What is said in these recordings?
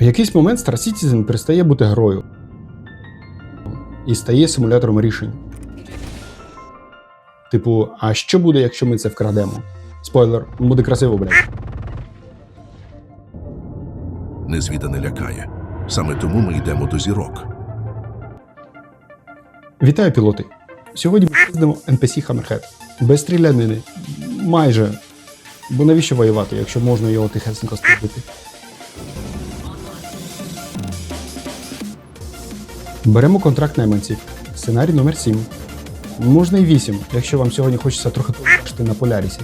В якийсь момент Star Citizen перестає бути грою і стає симулятором рішень. Типу, а що буде, якщо ми це вкрадемо? Спойлер, буде красиво, блядь. Незвідане лякає. Саме тому ми йдемо до зірок. Вітаю, пілоти! Сьогодні ми їздимо NPC Hammerhead. Без стрілянини. Майже. Бо навіщо воювати, якщо можна його тихесенько стрибити? Беремо контракт найманців. Сценарій номер 7. Можна і 8, якщо вам сьогодні хочеться трохи на полярісі.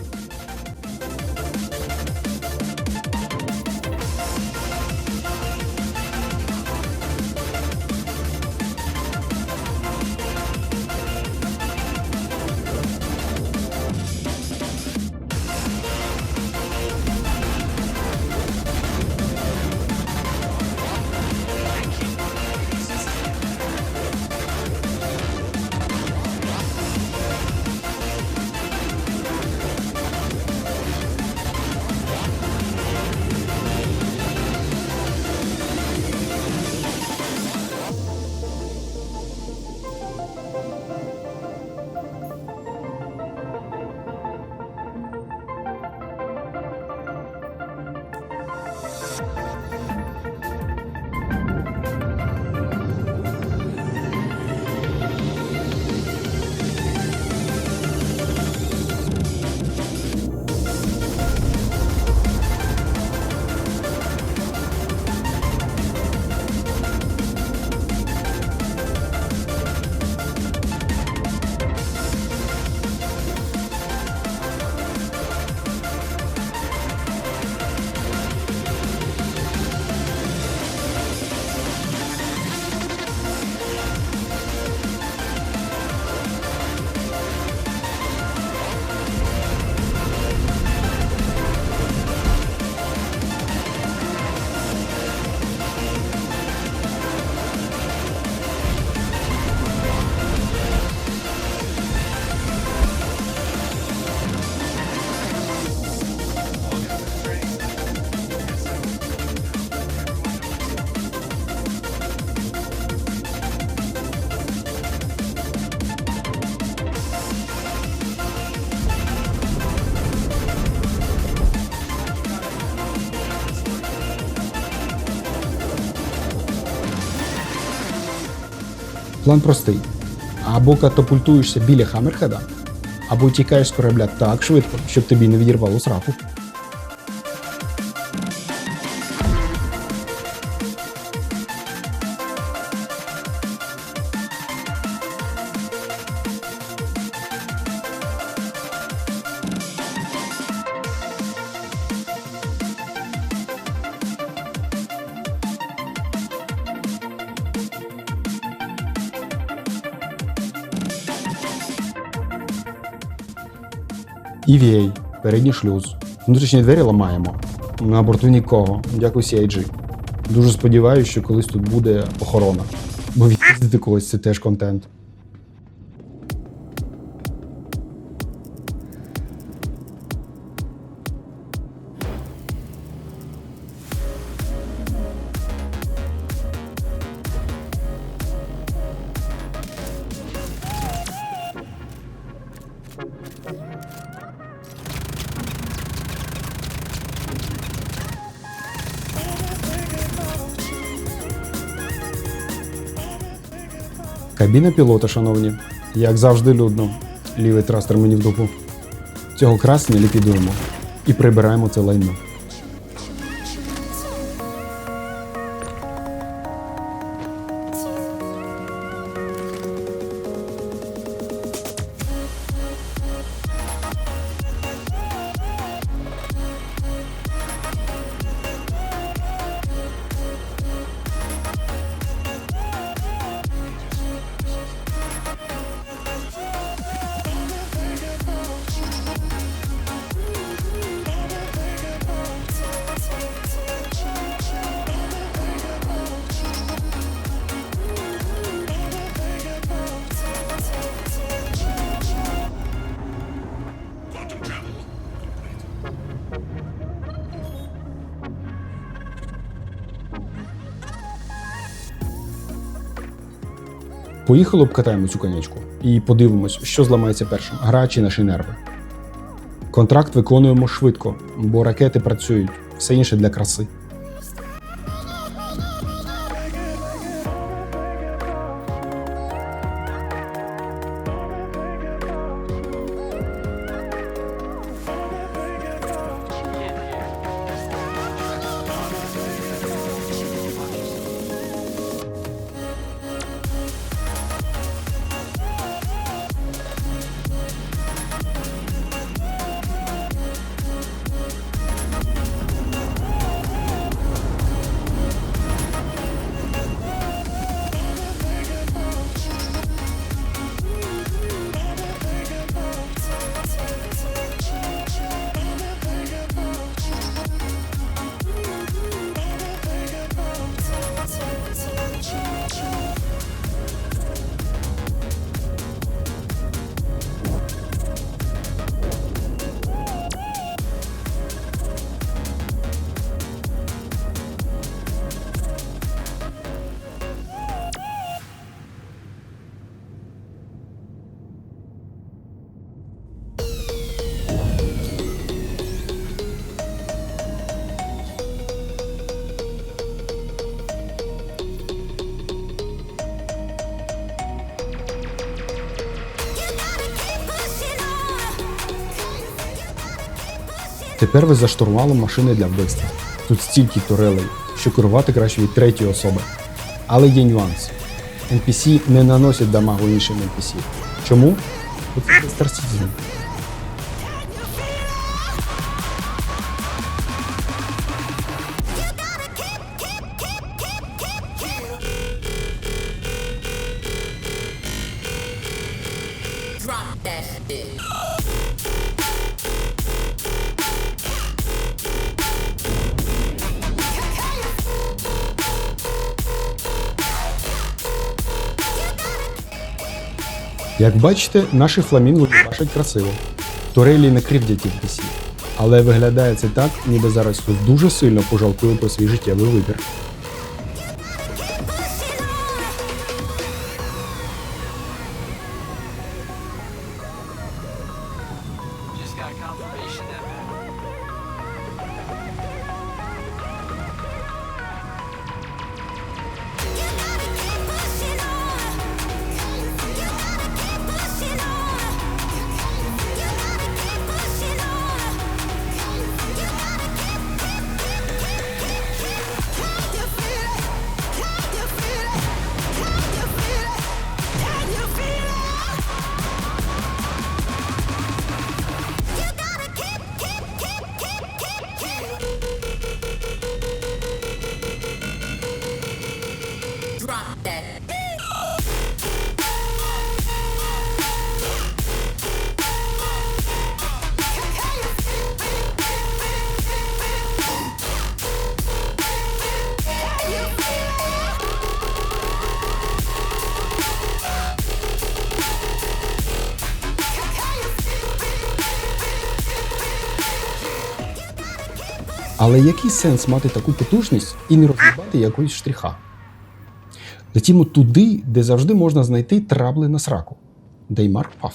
План простий: або катапультуєшся біля Хаммерхеда, або тікаєш з корабля так швидко, щоб тобі не відірвало сраку. EVA, передній шлюз. Внутрішні двері ламаємо. На борту нікого. Дякую CIG. Дуже сподіваюся, що колись тут буде охорона. Бо від'їздити когось це теж контент. Кабіна пілота, шановні. Як завжди, людно. Лівий трастер мені в дупу. Цього красення ліквідуємо і прибираємо це лайно. Поїхали обкатаємо цю конячку і подивимось, що зламається першим гра чи наші нерви. Контракт виконуємо швидко, бо ракети працюють, все інше для краси. Тепер ви за штурвалом машини для вбивства. Тут стільки турелей, що керувати краще від третьої особи. Але є нюанс. NPC не наносять дамагу іншим NPC. Чому? Бо це Citizen. Як бачите, наші фламінго бачать красиво. Турелі не кривдять NPC. Але виглядає це так, ніби зараз хтось дуже сильно пожалкує про свій життєвий вибір. Але який сенс мати таку потужність і не розгрібати якоїсь штриха? Летімо туди, де завжди можна знайти трабли на сраку. Деймар Паф.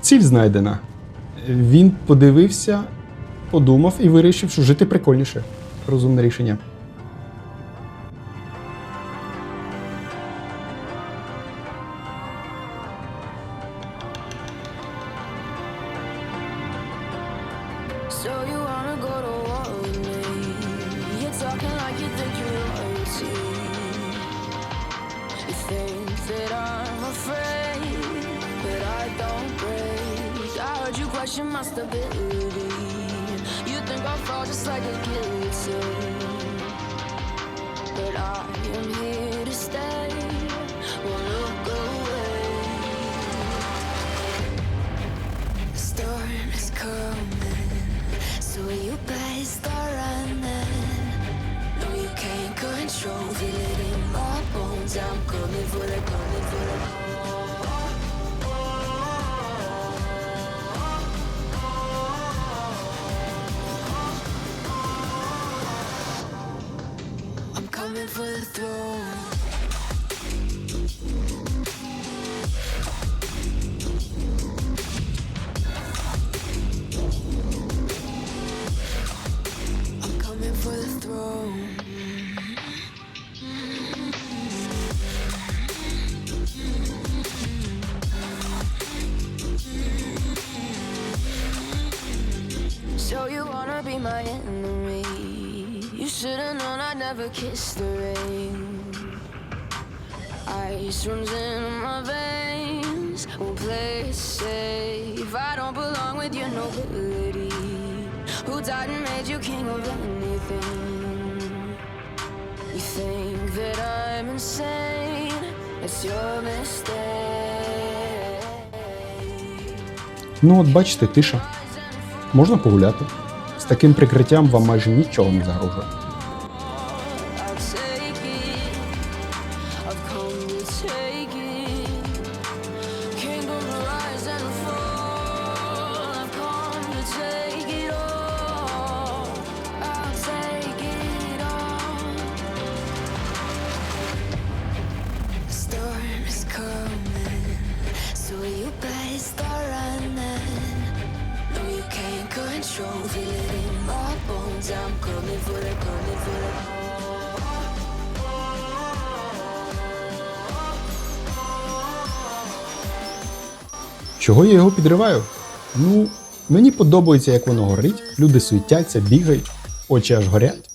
Ціль знайдена. Він подивився, подумав і вирішив, що жити прикольніше. Розумне рішення. Question my stability. You think I'll fall just like a guillotine, but I am here to stay. Won't look away. The storm is coming, so you better start running. No, you can't control, it in my bones. I'm coming for the, coming my enemy? You should've known I'd never kiss the rain. Ice runs in my veins. Won't play it safe. I don't belong with your nobility. Who died and made you king of anything? You think that I'm insane? It's your mistake. Ну, от бачите, тиша. Можна погуляти. Таким прикриттям вам майже нічого не загрожує. Чого я його підриваю? Ну, мені подобається, як воно горить, люди суетяться, бігають, очі аж горять.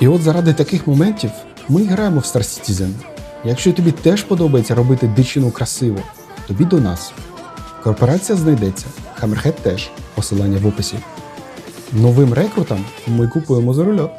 І от заради таких моментів ми граємо в Star Citizen. Якщо тобі теж подобається робити дичину красиво, тобі до нас. Корпорація знайдеться, Hammerhead теж, посилання в описі. Новим рекрутам ми купуємо за зарольот.